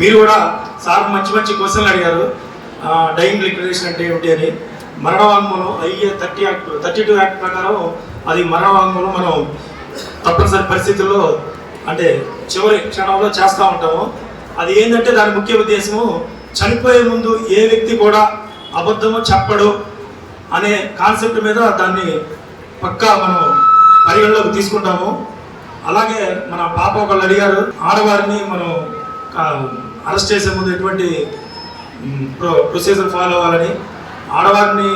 మీరు కూడా సార్ మంచి మంచి క్వశ్చన్లు అడిగారు. డైయింగ్ లిక్విడేషన్ అంటే ఏమిటి అని. మరణ వాంగ్మూలం IA thirty act thirty two act ప్రకారం అది మరణ వాంగ్మూలం మనం తప్పనిసరి పరిస్థితుల్లో అంటే చివరి క్షణంలో చేస్తూ ఉంటాము. అది ఏంటంటే దాని ముఖ్య ఉద్దేశము చనిపోయే ముందు ఏ వ్యక్తి కూడా అబద్ధము చెప్పడు అనే కాన్సెప్ట్ మీద దాన్ని పక్కా మనం పరిగణలోకి తీసుకుంటాము. అలాగే మన పాప ఒకళ్ళు అడిగారు ఆడవారిని మనం అరెస్ట్ చేసే ముందు ఎటువంటి ప్రో ప్రొసీజర్ ఫాలో అవ్వాలని ఆడవారిని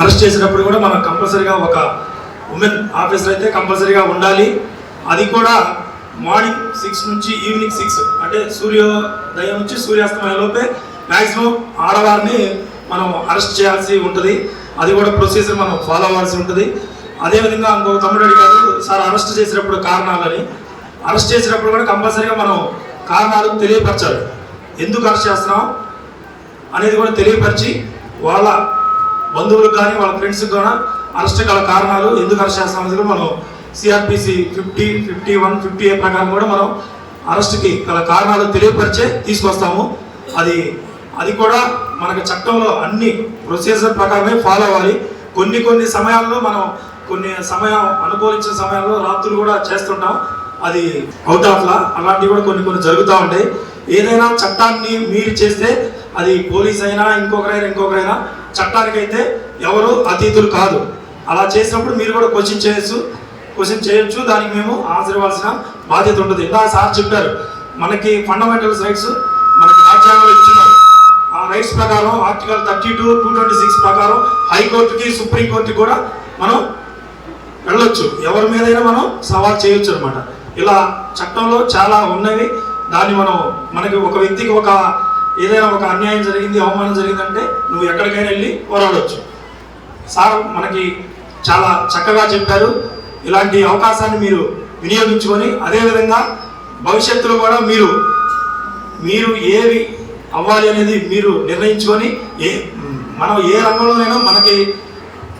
అరెస్ట్ చేసినప్పుడు కూడా మనం కంపల్సరీగా ఒక ఉమెన్ ఆఫీసర్ అయితే కంపల్సరీగా ఉండాలి. అది కూడా మార్నింగ్ సిక్స్ నుంచి ఈవినింగ్ సిక్స్ అంటే సూర్యోదయం నుంచి సూర్యాస్తమయం లోపే మ్యాక్సిమం ఆడవారిని మనం అరెస్ట్ చేయాల్సి ఉంటుంది. అది కూడా ప్రొసీజర్ మనం ఫాలో అవ్వాల్సి ఉంటుంది. అదేవిధంగా ఇంకొక తమ్ముడు అడిగారు సార్ అరెస్ట్ చేసినప్పుడు కారణాలని అరెస్ట్ చేసినప్పుడు కూడా కంపల్సరీగా మనం కారణాలు తెలియపరచాలి. ఎందుకు అరెస్ట్ చేస్తున్నాం అనేది కూడా తెలియపరిచి వాళ్ళ బంధువులకు కానీ వాళ్ళ ఫ్రెండ్స్కి కూడా అరెస్ట్ గల కారణాలు ఎందుకు అరెస్ట్ చేస్తున్నాం అనేది కూడా మనం CrPC fifty fifty one fifty A ప్రకారం కూడా మనం అరెస్ట్కి గల కారణాలు తెలియపరిచే తీసుకొస్తాము. అది అది కూడా మనకు చట్టంలో అన్ని ప్రొసీజర్ ప్రకారమే ఫాలో అవ్వాలి. కొన్ని కొన్ని సమయాల్లో మనం కొన్ని సమయం అనుకూలించిన సమయాల్లో రాత్రులు కూడా చేస్తుంటాం. అది అవుతాట్లా అలాంటివి కూడా కొన్ని కొన్ని జరుగుతూ ఉంటాయి. ఏదైనా చట్టాన్ని మీరు చేస్తే అది పోలీస్ అయినా ఇంకొకరైనా ఇంకొకరైనా చట్టానికి అయితే ఎవరు అతీతులు కాదు. అలా చేసినప్పుడు మీరు కూడా క్వశ్చన్ చేయొచ్చు క్వశ్చన్ చేయొచ్చు. దానికి మేము ఆన్సర్ బాధ్యత ఉంటుంది. ఇందాక సార్ చెప్పారు మనకి ఫండమెంటల్స్ రైట్స్ మనకి రాజ్యాంగంలో ఇచ్చినారు ఆ రైట్స్ ప్రకారం article thirty two two twenty six ప్రకారం హైకోర్టుకి సుప్రీంకోర్టుకి కూడా మనం వెళ్ళొచ్చు. ఎవరి మీదైనా మనం సవాల్ చేయొచ్చు అనమాట ఇలా చట్టంలో చాలా ఉన్నవి. దాన్ని మనం మనకి ఒక వ్యక్తికి ఒక ఏదైనా ఒక అన్యాయం జరిగింది అవమానం జరిగిందంటే నువ్వు ఎక్కడికైనా వెళ్ళి పోరాడవచ్చు సార్ మనకి చాలా చక్కగా చెప్పారు. ఇలాంటి అవకాశాన్ని మీరు వినియోగించుకొని అదేవిధంగా భవిష్యత్తులో కూడా మీరు మీరు ఏవి అవ్వాలి అనేది మీరు నిర్ణయించుకొని ఏ మనం ఏ రంగంలోనైనా మనకి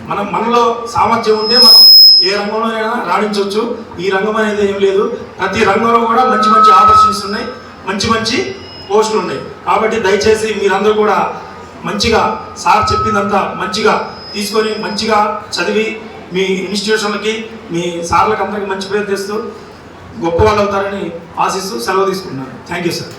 మన మనలో సామర్థ్యం ఉంటే మనం ఏ రంగంలోనైనా రాణించవచ్చు. ఈ రంగం అనేది ఏం లేదు. ప్రతి రంగంలో కూడా మంచి మంచి ఆపర్చునిటీస్ ఉన్నాయి. మంచి మంచి పోస్టులు ఉన్నాయి. కాబట్టి దయచేసి మీరందరూ కూడా మంచిగా సార్ చెప్పిందంతా మంచిగా తీసుకొని మంచిగా చదివి మీ ఇన్స్టిట్యూషన్లకి మీ సార్లకు అందరికీ మంచి పేరు తెస్తూ గొప్ప వాళ్ళు అవుతారని ఆశిస్తూ సెలవు తీసుకుంటున్నాను. Thank you sir.